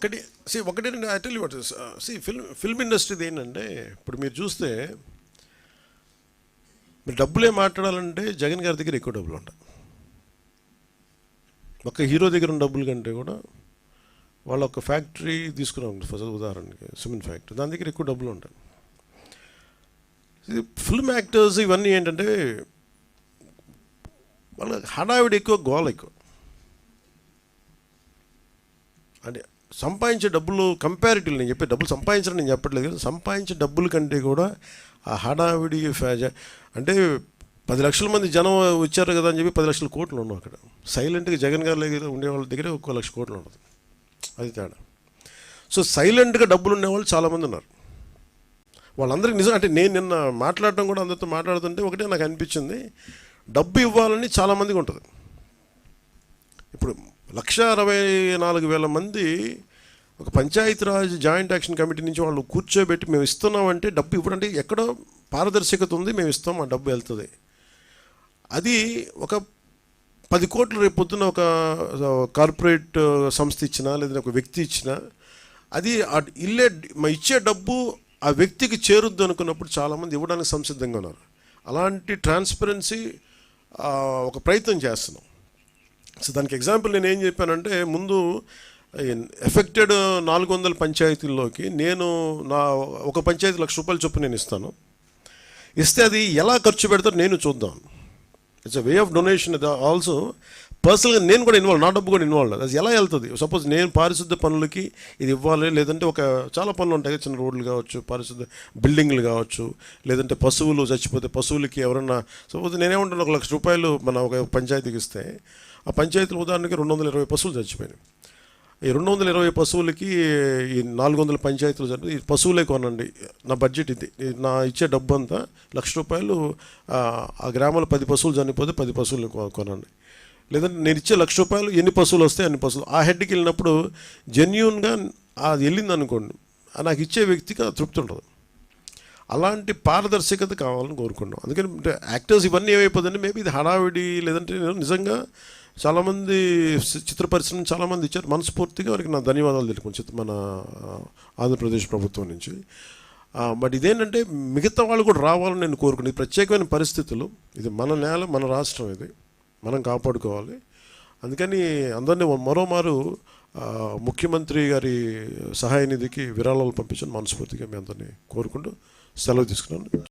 ఒకటి సి ఒకటి ఐ వాట్ సి ఫిల్మ్ ఫిల్మ్ ఇండస్ట్రీది ఏంటంటే ఇప్పుడు మీరు చూస్తే మీరు డబ్బులే మాట్లాడాలంటే జగన్ గారి దగ్గర ఎక్కువ డబ్బులు ఉంటాయి. ఒక హీరో దగ్గర ఉన్న డబ్బుల కంటే కూడా వాళ్ళ ఒక ఫ్యాక్టరీ తీసుకున్నాం ఫస్ట్ ఉదాహరణకి సిమెంట్ ఫ్యాక్టరీ దాని దగ్గర ఎక్కువ డబ్బులు ఉంటాయి. ఫిల్మ్ యాక్టర్స్ ఇవన్నీ ఏంటంటే వాళ్ళ హడావిడి ఎక్కువ గోల ఎక్కువ. అంటే సంపాదించే డబ్బులు కంపారిటివ్ నేను చెప్పే డబ్బులు సంపాదించడం నేను చెప్పట్లేదు కానీ సంపాదించే డబ్బుల కంటే కూడా ఆ హడావిడి ఫ్యాజ అంటే పది లక్షల మంది జనం వచ్చారు కదా అని చెప్పి పది లక్షల కోట్లు ఉన్నాం అక్కడ. సైలెంట్గా జగన్ గారి దగ్గర ఉండే వాళ్ళ దగ్గర ఒక్కో లక్ష కోట్లు ఉండదు. అది తేడా. సో సైలెంట్గా డబ్బులు ఉండేవాళ్ళు చాలామంది ఉన్నారు. వాళ్ళందరికీ నిజం అంటే నేను నిన్న మాట్లాడటం కూడా అందరితో మాట్లాడుతుంటే ఒకటే నాకు అనిపించింది. డబ్బు ఇవ్వాలని చాలామందికి ఉంటుంది. ఇప్పుడు లక్ష అరవై నాలుగు వేల మంది ఒక పంచాయతీరాజ్ జాయింట్ యాక్షన్ కమిటీ నుంచి వాళ్ళు కూర్చోబెట్టి మేము ఇస్తున్నామంటే డబ్బు ఇవ్వడంటే ఎక్కడో పారదర్శకత ఉంది మేము ఇస్తాం ఆ డబ్బు వెళ్తుంది. అది ఒక పది కోట్లు రేపు పొద్దున్న ఒక కార్పొరేట్ సంస్థ ఇచ్చినా లేదా ఒక వ్యక్తి ఇచ్చినా అది ఇల్లే ఇచ్చే డబ్బు ఆ వ్యక్తికి చేరుద్దు అనుకున్నప్పుడు చాలామంది ఇవ్వడానికి సంసిద్ధంగా ఉన్నారు. అలాంటి ట్రాన్స్పరెన్సీ ఒక ప్రయత్నం చేస్తున్నాం. సో దానికి ఎగ్జాంపుల్ నేను ఏం చెప్పానంటే ముందు ఎఫెక్టెడ్ నాలుగు వందల పంచాయతీల్లోకి నేను నా ఒక పంచాయతీ లక్ష రూపాయలు చొప్పున నేను ఇస్తాను. ఇస్తే అది ఎలా ఖర్చు పెడతారో నేను చూద్దాం. It's a way of donation also పర్సనల్గా నేను కూడా ఇన్వాల్వ్ నా డబ్బు కూడా ఇన్వాల్వ్ అది ఎలా వెళ్తుంది? సపోజ్ నేను పారిశుద్ధ పనులకి ఇది ఇవ్వాలి లేదంటే ఒక చాలా పనులు ఉంటాయి చిన్న రోడ్లు కావచ్చు పారిశుద్ధ బిల్డింగ్లు కావచ్చు లేదంటే పశువులు చచ్చిపోతే పశువులకి ఎవరన్నా సపోజ్ నేనేమంటాను ఒక లక్ష రూపాయలు మన ఒక పంచాయతీకి ఇస్తే ఆ పంచాయతీలు ఉదాహరణకి రెండు వందల ఇరవై పశువులు చచ్చిపోయినాయి. ఈ రెండు వందల ఇరవై పశువులకి ఈ నాలుగు వందల పంచాయతీలు జరిపి ఈ పశువులే కొనండి. నా బడ్జెట్ ఇది. నా ఇచ్చే డబ్బు అంతా లక్ష రూపాయలు ఆ, గ్రామంలో పది పశువులు చనిపోతే పది పశువులు కొనండి. లేదంటే నేను ఇచ్చే లక్ష రూపాయలు ఎన్ని పశువులు వస్తాయి అన్ని పశువులు. ఆ హెడ్కి వెళ్ళినప్పుడు జెన్యున్గా అది వెళ్ళింది అనుకోండి నాకు ఇచ్చే వ్యక్తికి తృప్తి ఉండదు. అలాంటి పారదర్శకత కావాలని కోరుకున్నాం అందుకని యాక్టర్స్ ఇవన్నీ ఏమైపోతుందంటే మేబీ ఇది హడావిడి లేదంటే నిజంగా చాలామంది చిత్ర పరిశ్రమ చాలామంది ఇచ్చారు. మనస్ఫూర్తిగా వారికి నా ధన్యవాదాలు తెలుపుకుని చిత్ర మన ఆంధ్రప్రదేశ్ ప్రభుత్వం నుంచి. బట్ ఇదేంటంటే మిగతా వాళ్ళు కూడా రావాలని నేను కోరుకునేది ప్రత్యేకమైన పరిస్థితులు ఇది మన నేల మన రాష్ట్రం ఇది. మనం కాపాడుకోవాలి. అందుకని అందరినీ మరోమారు ముఖ్యమంత్రి గారి సహాయ నిధికి విరాళాలు పంపించని మనస్ఫూర్తిగా మీ అందరినీ కోరుకుంటూ సెలవు తీసుకున్నాను.